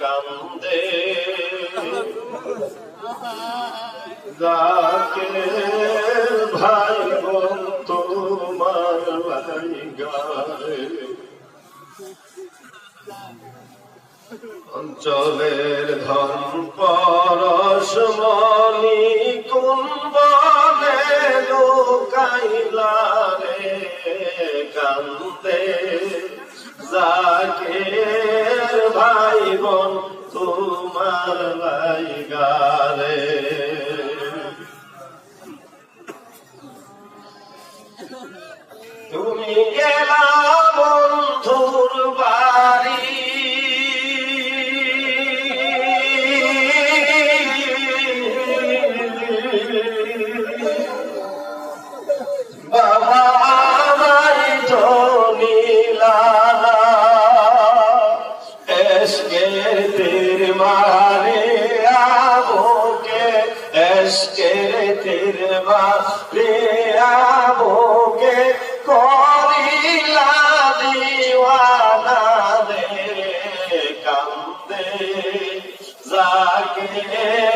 কান্দে। যাকে ভাই তোমার ভাই গায়ে। অঞ্চলের ধন পরশমণি কোন বলে লোকাইলা রে কান্দে। যাকে ভাই বোন তোমার ভাই গারে তুমি গেলা এসকে তীর মারে আবোকে এসকে তীর মারে আবোকে করিলা দিওয়ানা রে কান্দে জাগের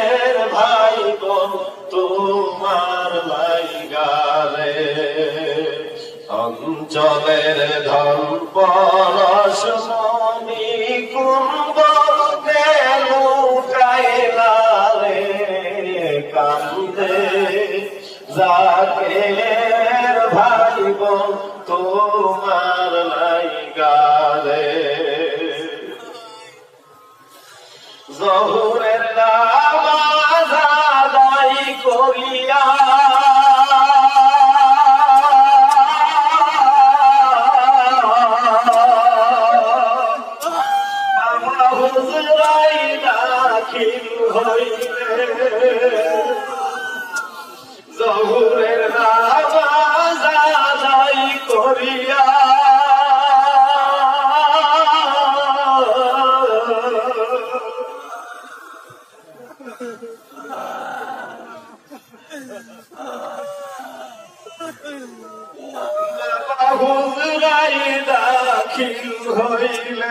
অঞ্চলের ধন পরশ মনি কুম্ভ নেলু কাইলা রে কান্দে। জাকের ভাই বোন তোমার লাই গালে। জহুরের আদায় করিয়া। হুজরাই দাখিল হইলে।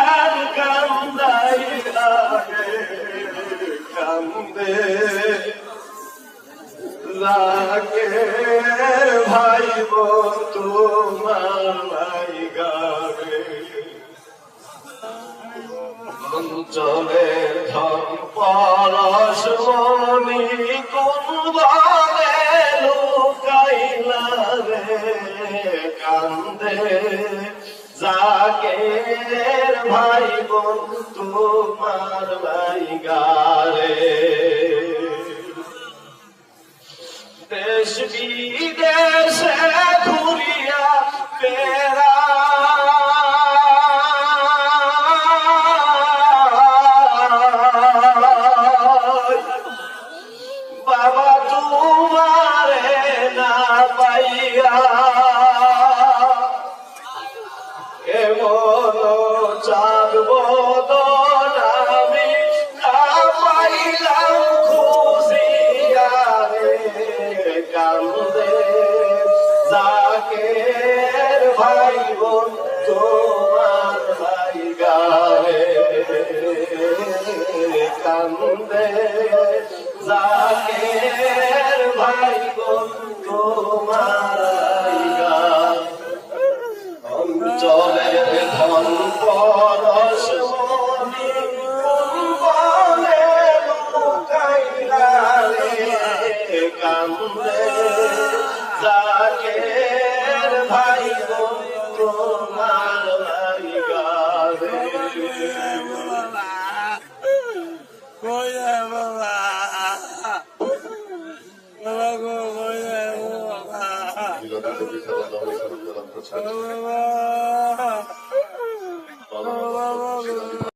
গান কান্দাই লাগে কান্দে লাগে। ভাই তোমার ভাই গাবে অঞ্চলের ধন পরশ জাকের ভাই বোন তোমার ভাই গারে দেশ বিদেশে ঘুরিয়া পেরা কান্দে জাকের ভাই তোমার অঞ্চলের ধন পরশ কান্দে জাকের ভাই তোমার বাবা গো কই